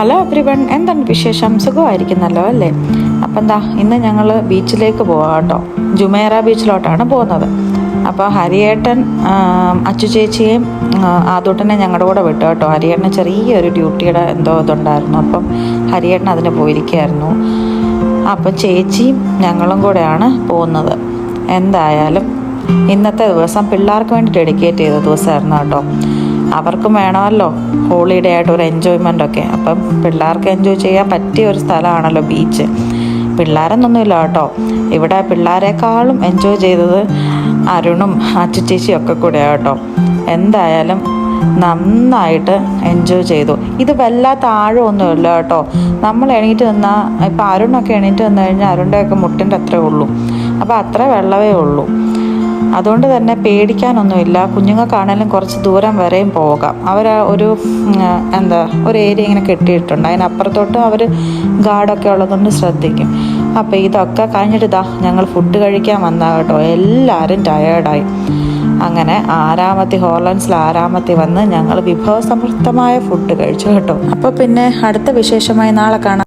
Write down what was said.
Hello everyone എന്താണ് വിശേഷം? സുഖമായിരിക്കുന്നല്ലോ അല്ലേ? അപ്പം എന്താ ഇന്ന് ഞങ്ങൾ ബീച്ചിലേക്ക് പോവാം കേട്ടോ ജുമേറ ബീച്ചിലോട്ടാണ് പോകുന്നത്. അപ്പോൾ ഹരിയേട്ടൻ അച്ചു ചേച്ചിയെയും ആദൂട്ടനെ ഞങ്ങളുടെ കൂടെ വിട്ടു കേട്ടോ. ഹരിയേട്ടന് ചെറിയൊരു ഡ്യൂട്ടിയുടെ എന്തോ ഇതുണ്ടായിരുന്നു. അപ്പം ഹരിയേട്ടൻ അതിന് പോയിരിക്കുകയായിരുന്നു. അപ്പം ചേച്ചിയും ഞങ്ങളും കൂടെയാണ് പോകുന്നത്. എന്തായാലും ഇന്നത്തെ ദിവസം പിള്ളേർക്ക് വേണ്ടി ഡെഡിക്കേറ്റ് ചെയ്ത ദിവസമായിരുന്നു കേട്ടോ. അവർക്കും വേണമല്ലോ. ഹോളിഡേ ആയിട്ട് ഒരു എൻജോയ്മെന്റ് ഒക്കെ. അപ്പം പിള്ളേർക്ക് എൻജോയ് ചെയ്യാൻ പറ്റിയ ഒരു സ്ഥലമാണല്ലോ ബീച്ച് പിള്ളേരെന്നൊന്നുമില്ല കേട്ടോ. ഇവിടെ പിള്ളേരെക്കാളും എൻജോയ് ചെയ്തത് അരുണും അച്ചു ചേച്ചിയും ഒക്കെ കൂടെ കേട്ടോ. എന്തായാലും നന്നായിട്ട് എൻജോയ് ചെയ്തു. ഇത് വല്ലാത്ത ആഴമൊന്നുമില്ല കേട്ടോ. നമ്മൾ എണീറ്റ് നിന്നാൽ ഇപ്പം അരുണൊക്കെ എണീറ്റ് നിന്ന് കഴിഞ്ഞാൽ അരുണിന്റെയൊക്കെ മുട്ടിന്റെ അത്രേ ഉള്ളൂ. അപ്പോൾ അത്ര വെള്ളമേ ഉള്ളൂ. അതുകൊണ്ട് തന്നെ പേടിക്കാനൊന്നുമില്ല. കുഞ്ഞുങ്ങൾക്കാണേലും കുറച്ച് ദൂരം വരെയും പോകാം. അവർ ഒരു എന്താ ഒരു ഏരിയ ഇങ്ങനെ കെട്ടിയിട്ടുണ്ട്. അതിനപ്പുറത്തോട്ട് അവർ ഗാർഡൊക്കെ ഉള്ളതുകൊണ്ട് ശ്രദ്ധിക്കും. അപ്പോൾ ഇതൊക്കെ കഴിഞ്ഞിട്ട് ഇതാ ഞങ്ങൾ ഫുഡ് കഴിക്കാൻ വന്നാ കേട്ടോ. എല്ലാവരും ടയേർഡായി അങ്ങനെ ആറാമത്തെ ഹോർലൻസിൽ ആറാമത്തെ വന്ന് ഞങ്ങൾ വിഭവസമൃദ്ധമായ ഫുഡ് കഴിച്ചു കേട്ടോ. അപ്പോൾ പിന്നെ അടുത്ത വിശേഷമായി നാളെ കാണാം.